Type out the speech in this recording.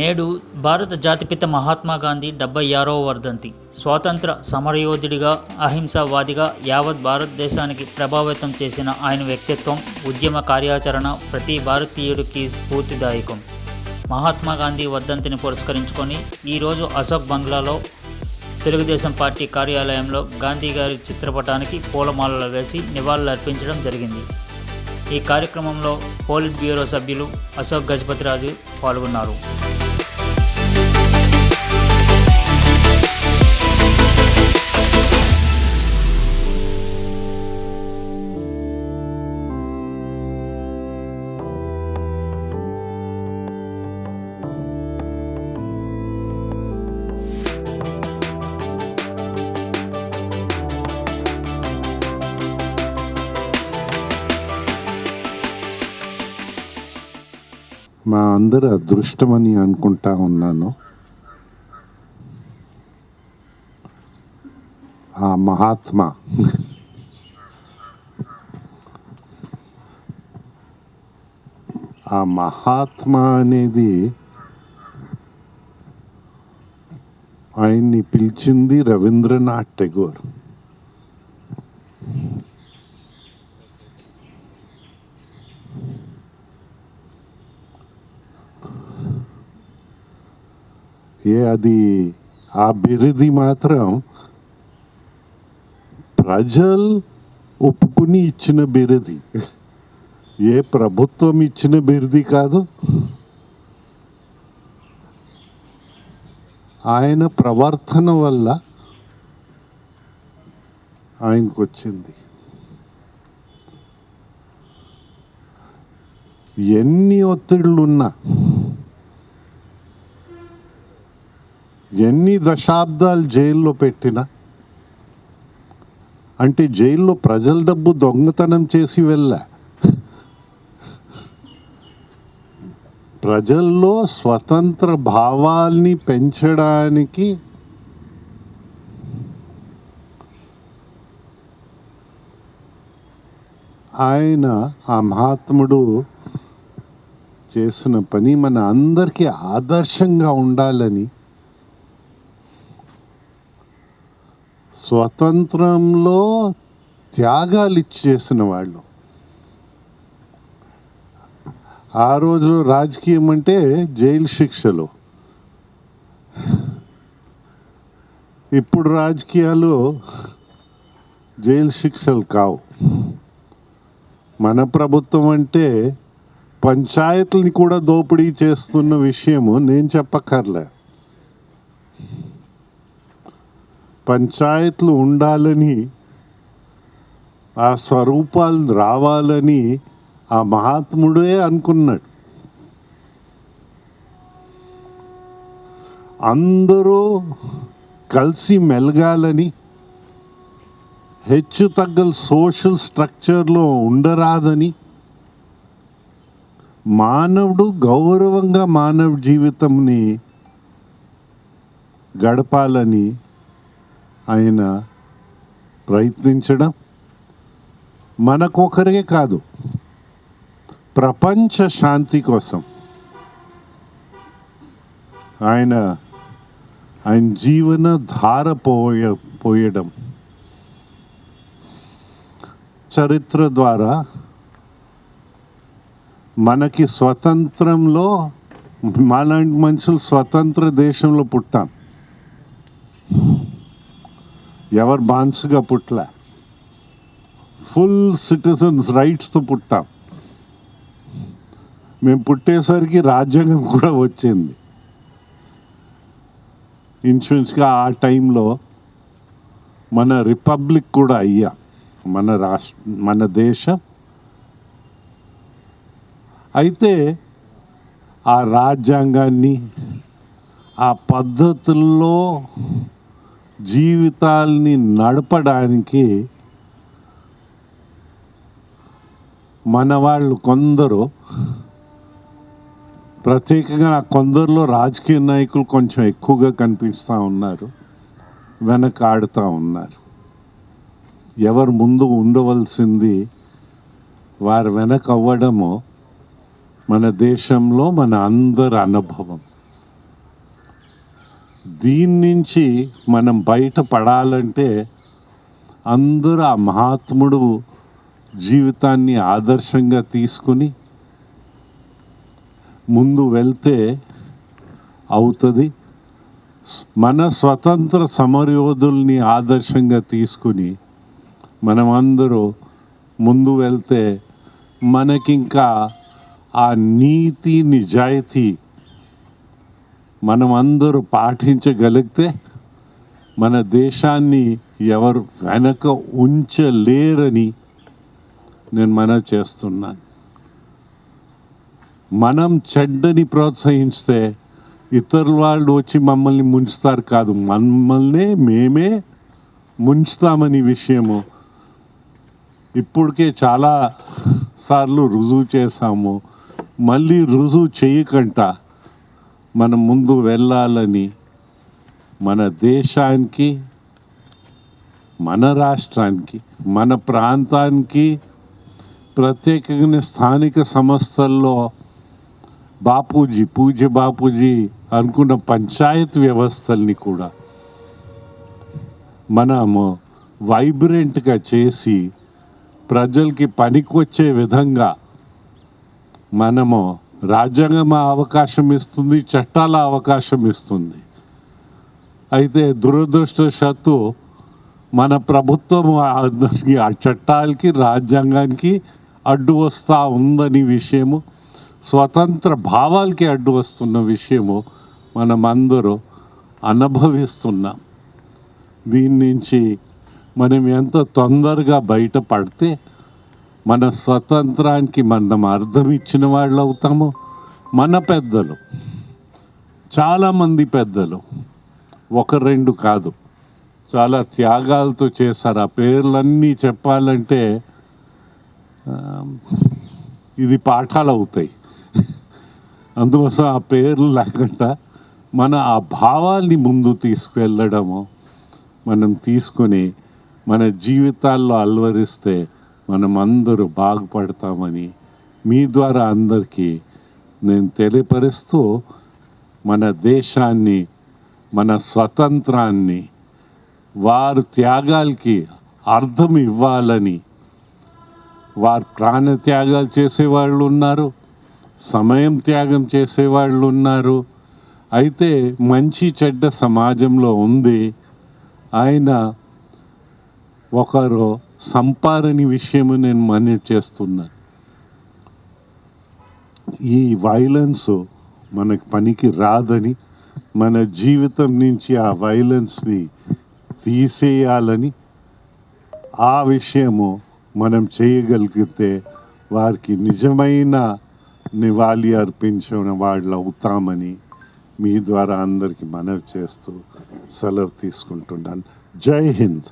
నేడు భారత జాతిపిత మహాత్మా గాంధీ డెబ్బై ఆరవ వర్ధంతి. స్వాతంత్ర సమరయోధుడిగా అహింసావాదిగా యావత్ భారతదేశానికి ప్రభావితం చేసిన ఆయన వ్యక్తిత్వం ఉద్యమ కార్యాచరణ ప్రతి భారతీయుడికి స్ఫూర్తిదాయకం. మహాత్మా గాంధీ వర్ధంతిని పురస్కరించుకొని ఈరోజు అశోక్ బంగ్లాలో తెలుగుదేశం పార్టీ కార్యాలయంలో గాంధీ గారి చిత్రపటానికి పూలమాలలు వేసి నివాళులర్పించడం జరిగింది. ఈ కార్యక్రమంలో పోలిట్ బ్యూరో సభ్యులు అశోక్ గజపతిరాజు పాల్గొన్నారు. మా అందరి అదృష్టమని అనుకుంటా ఉన్నాను. ఆ మహాత్మా. ఆ మహాత్మ అనేది ఆయన్ని పిలిచింది రవీంద్రనాథ్ టెగోర్. అది ఆ బిరుది మాత్రం ప్రజలు ఒప్పుకుని ఇచ్చిన బిరుది. ఏ ప్రభుత్వం ఇచ్చిన బిరుది కాదు. ఆయన ప్రవర్తన వల్ల ఆయనకు వచ్చింది ఎన్ని ఒత్తిడులున్నా ఎన్ని దశాబ్దాలు జైల్లో పెట్టినా అంటే జైల్లో ప్రజల డబ్బు దొంగతనం చేసి వెళ్ళా. ప్రజల్లో స్వతంత్ర భావాల్ని పెంచడానికి ఆయన ఆ మహాత్ముడు చేసిన పని మన అందరికీ ఆదర్శంగా ఉండాలని స్వతంత్రంలో త్యాగాలు ఇచ్చేసిన వాళ్ళు. ఆ రోజులో రాజకీయం అంటే జైలు శిక్షలు. ఇప్పుడు రాజకీయాలు జైలు శిక్షలు కావు. మన ప్రభుత్వం అంటే పంచాయతీని కూడా దోపిడీ చేస్తున్న విషయము నేను చెప్పక్కర్లే. పంచాయతీలు ఉండాలని ఆ స్వరూపాలు రావాలని ఆ మహాత్ముడే అనుకున్నాడు. అందరూ కలిసి మెలగాలని హెచ్చు తగ్గల సోషల్ స్ట్రక్చర్లో ఉండరాదని మానవుడు గౌరవంగా మానవ జీవితంని గడపాలని ఆయన ప్రయత్నించడం మనకొకరే కాదు ప్రపంచ శాంతి కోసం. ఆయన ఆయన జీవన ధార పోయ పోయడం. చరిత్ర ద్వారా మనకి స్వతంత్రంలో మాలాంటి మనుషులు స్వతంత్ర దేశంలో పుట్టాం. ఎవరు బాన్సుగా పుట్టలే. ఫుల్ సిటిజన్స్ రైట్స్తో పుట్టాం. మేము పుట్టేసరికి రాజ్యాంగం కూడా వచ్చింది. ఇన్సూరెన్స్గా ఆ టైంలో మన రిపబ్లిక్ కూడా అయ్యా. మన రాష్ట్ర మన దేశం. అయితే ఆ రాజ్యాంగాన్ని ఆ పద్ధతుల్లో జీవితాల్ని నడపడానికి మన వాళ్ళు కొందరు ప్రత్యేకంగా నా కొందరిలో రాజకీయ నాయకులు కొంచెం ఎక్కువగా కనిపిస్తూ ఉన్నారు వెనకాడుతూ ఉన్నారు. ఎవరు ముందు ఉండవలసింది వారు వెనక అవ్వడము మన దేశంలో మన అందరి అనుభవం. దీని నుంచి మనం బయటపడాలంటే అందరూ ఆ మహాత్ముడు జీవితాన్ని ఆదర్శంగా తీసుకుని ముందు వెళ్తే అవుతుంది. మన స్వతంత్ర సమరయోధుల్ని ఆదర్శంగా తీసుకుని అందరూ ముందు వెళ్తే మనకింకా ఆ నీతి నిజాయితీ మనమందరూ పాటించగలిగితే మన దేశాన్ని ఎవరు వెనక ఉంచలేరని నేను మనవి చేస్తున్నాను. మనం చెడ్డని ప్రోత్సహిస్తే ఇతరుల వాళ్ళు వచ్చి మమ్మల్ని ముంచుతారు కాదు మమ్మల్నే మేమే ముంచుతామని విషయము. ఇప్పటికే చాలా సార్లు రుజువు చేశాము. మళ్ళీ రుజువు చేయకంట. మనం ముందు వెళ్ళాలని మన దేశానికి మన రాష్ట్రానికి మన ప్రాంతానికి ప్రత్యేకంగా స్థానిక సంస్థల్లో బాపూజీ పూజ్య బాపూజీ అనుకున్న పంచాయత్ వ్యవస్థల్ని కూడా మనము వైబ్రెంట్గా చేసి ప్రజలకి పనికొచ్చే విధంగా మనము రాజ్యాంగం అవకాశం ఇస్తుంది చట్టాల అవకాశం ఇస్తుంది. అయితే దురదృష్టవశాత్తు మన ప్రభుత్వం ఆ చట్టాలకి రాజ్యాంగానికి అడ్డు వస్తూ ఉందని విషయము స్వతంత్ర భావాలకి అడ్డు వస్తున్న విషయము మనమందరూ అనుభవిస్తున్నాం. దీని నుంచి మనం ఎంత తొందరగా బయటపడితే మన స్వతంత్రానికి మనం అర్థం ఇచ్చిన వాళ్ళు అవుతాము మన పెద్దలు చాలామంది పెద్దలు ఒక రెండు కాదు. చాలా త్యాగాలతో చేశారు. ఆ పేర్లన్నీ చెప్పాలంటే ఇది పాఠాలు అవుతాయి అందుకోసం ఆ పేర్లు లేకుండా మన ఆ భావాల్ని ముందు తీసుకువెళ్ళడము మనం తీసుకొని మన జీవితాల్లో అలవరిస్తే మనం అందరూ బాగుపడతామని మీ ద్వారా అందరికీ నేను తెలియపరుస్తూ మన దేశాన్ని మన స్వతంత్రాన్ని వారు త్యాగాలకి అర్థం ఇవ్వాలని వారు ప్రాణ త్యాగాలు చేసేవాళ్ళు ఉన్నారు సమయం త్యాగం చేసేవాళ్ళు ఉన్నారు. అయితే మంచి చెడ్డ సమాజంలో ఉంది ఆయన ఒకరు సంపారని విషయము నేను మనవి చేస్తున్నాను ఈ వైలెన్స్ మనకి పనికి రాదని మన జీవితం నుంచి ఆ వైలెన్స్ని తీసేయాలని ఆ విషయము మనం చేయగలిగితే వారికి నిజమైన నివాళి అర్పించిన వాళ్ళు అవుతామని మీ ద్వారా అందరికీ మనవి చేస్తూ సెలవు తీసుకుంటున్నాను. జై హింద్.